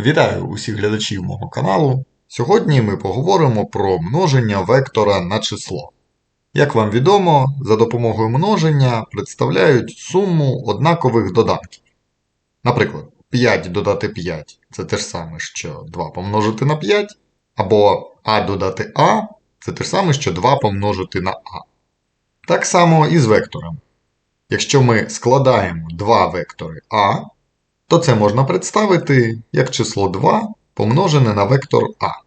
Вітаю усіх глядачів мого каналу. Сьогодні ми поговоримо про множення вектора на число. Як вам відомо, за допомогою множення представляють суму однакових доданків. Наприклад, 5 додати 5 це те ж саме, що 2 помножити на 5, або а додати а це те ж саме, що 2 помножити на а. Так само і з вектором. Якщо ми складаємо два вектори а, то це можна представити як число 2 помножене на вектор А.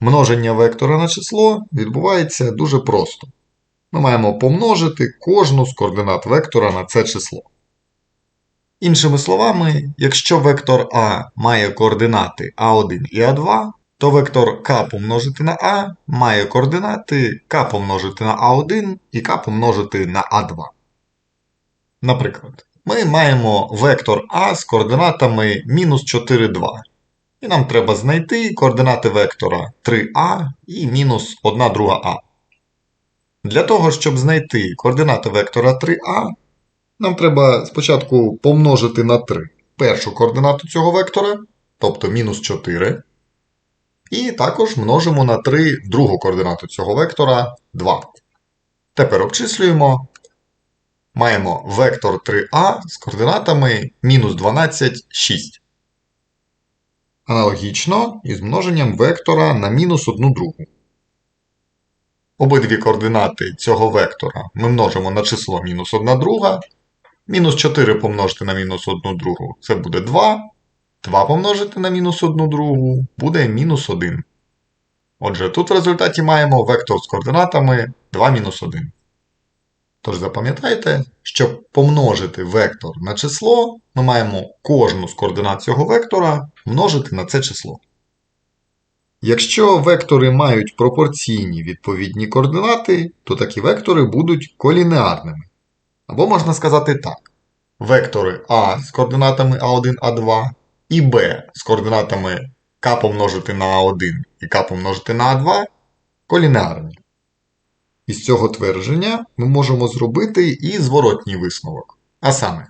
Множення вектора на число відбувається дуже просто. Ми маємо помножити кожну з координат вектора на це число. Іншими словами, якщо вектор А має координати А1 і А2, то вектор К помножити на А має координати К помножити на А1 і К помножити на А2. Наприклад, ми маємо вектор А з координатами мінус 4, 2. І нам треба знайти координати вектора 3а і мінус 1 друга а. Для того, щоб знайти координати вектора 3а, нам треба спочатку помножити на 3 першу координату цього вектора, тобто мінус 4. І також множимо на 3 другу координату цього вектора 2. Тепер обчислюємо. Маємо вектор 3а з координатами мінус 12, 6. Аналогічно із множенням вектора на мінус 1 другу. Обидві координати цього вектора ми множимо на число мінус 1 друга. Мінус 4 помножити на мінус 1 другу це буде 2. 2 помножити на мінус 1 другу буде мінус 1. Отже, тут в результаті маємо вектор з координатами 2 мінус 1. Тож запам'ятайте, щоб помножити вектор на число, ми маємо кожну з координат цього вектора множити на це число. Якщо вектори мають пропорційні відповідні координати, то такі вектори будуть колінеарними. Або можна сказати так: вектори А з координатами А1, А2 і Б з координатами К помножити на А1 і К помножити на А2 колінеарні. Із цього твердження ми можемо зробити і зворотній висновок. А саме,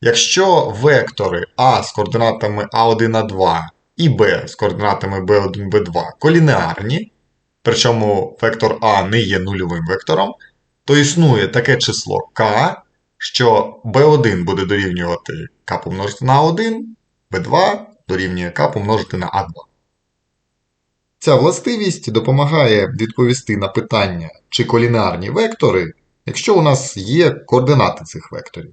якщо вектори А з координатами А1, А2 і Б з координатами B1, B2 колінеарні, причому вектор А не є нульовим вектором, то існує таке число К, що B1 буде дорівнювати К помножити на А1, B2 дорівнює К помножити на А2. Ця властивість допомагає відповісти на питання, чи колінарні вектори, якщо у нас є координати цих векторів.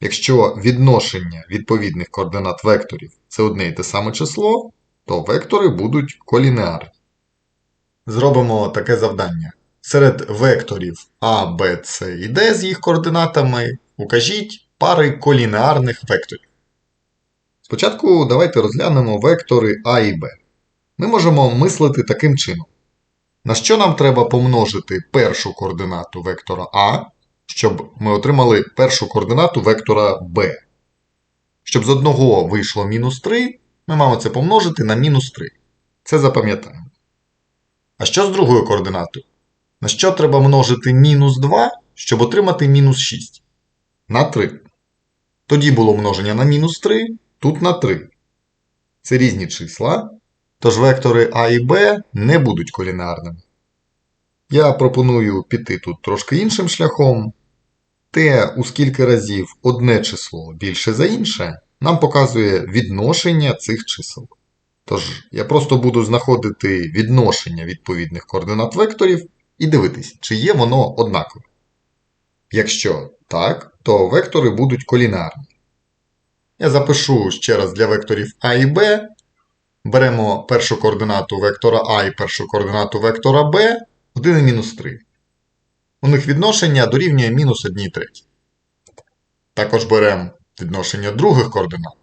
Якщо відношення відповідних координат векторів це одне і те саме число, то вектори будуть колінеарні. Зробимо таке завдання. Серед векторів А, Б, С і Д з їх координатами укажіть пари колінеарних векторів. Спочатку давайте розглянемо вектори А і Б ми можемо мислити таким чином. На що нам треба помножити першу координату вектора А, щоб ми отримали першу координату вектора b. Щоб з одного вийшло мінус 3, ми маємо це помножити на мінус 3. Це запам'ятаємо. А що з другою координатою? На що треба множити мінус 2, щоб отримати мінус 6? На 3. Тоді було множення на мінус 3, тут на 3. Це різні числа. Тож вектори А і Б не будуть колінарними. Я пропоную піти тут трошки іншим шляхом. Те, у скільки разів одне число більше за інше, нам показує відношення цих чисел. Тож, я просто буду знаходити відношення відповідних координат векторів і дивитись, чи є воно однакове. Якщо так, то вектори будуть колінарні. Я запишу ще раз для векторів А і Б Беремо першу координату вектора А і першу координату вектора Б 1 і мінус 3. У них відношення дорівнює мінус 1 третій. Також беремо відношення других координат.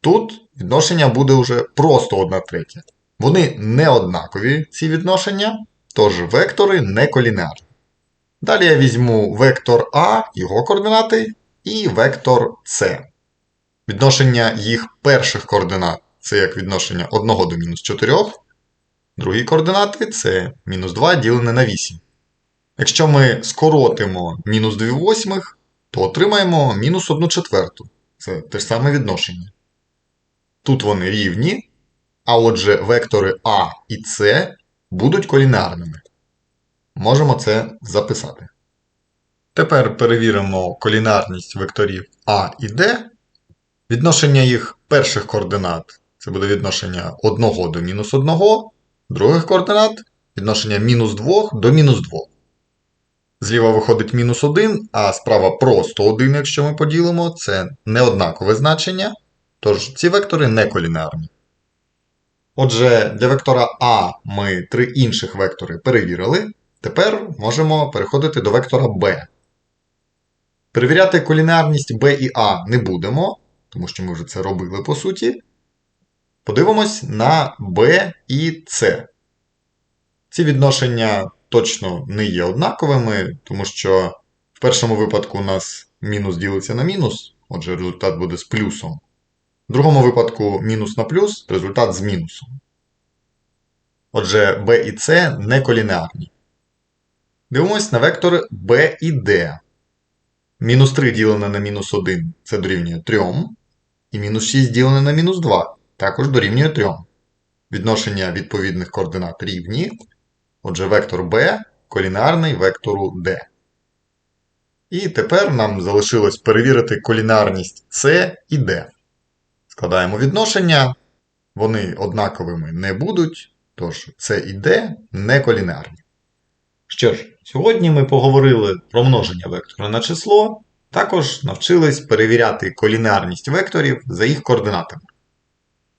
Тут відношення буде вже просто 1 третя. Вони не однакові, ці відношення, тож вектори не колінеарні. Далі я візьму вектор А, його координати, і вектор С. Відношення їх перших координат це як відношення 1 до мінус 4. Другі координати це мінус 2 ділене на 8. Якщо ми скоротимо мінус 2 восьмих, то отримаємо мінус 1 четверту. Це те ж саме відношення. тут вони рівні, а отже, вектори А і С будуть колінарними. Можемо це записати. Тепер перевіримо колінарність векторів А і Д. Відношення їх перших координат це буде відношення 1 до мінус 1, других координат відношення мінус 2 до мінус 2. Зліва виходить мінус 1, а справа просто 1, якщо ми поділимо, це неоднакове значення, тож ці вектори не колінарні. Отже, для вектора А ми три інших вектори перевірили. Тепер можемо переходити до вектора Б. Перевіряти колінарність Б і А не будемо, тому що ми вже це робили по суті. Подивимось на Б і С. Ці відношення точно не є однаковими, тому що в першому випадку у нас мінус ділиться на мінус, отже, результат буде з плюсом. В другому випадку мінус на плюс, результат з мінусом. Отже, b і c не колінарні. Дивимось на вектори b і d. Мінус 3 ділене на мінус 1 це дорівнює 3, і мінус 6 ділене на мінус 2 також дорівнює 3. Відношення відповідних координат рівні. Отже, вектор b колінарний вектору d. І тепер нам залишилось перевірити колінарність c і d. Складаємо відношення, вони однаковими не будуть, тож це і d не колінарні. Що ж, сьогодні ми поговорили про множення вектора на число, також навчились перевіряти колінарність векторів за їх координатами.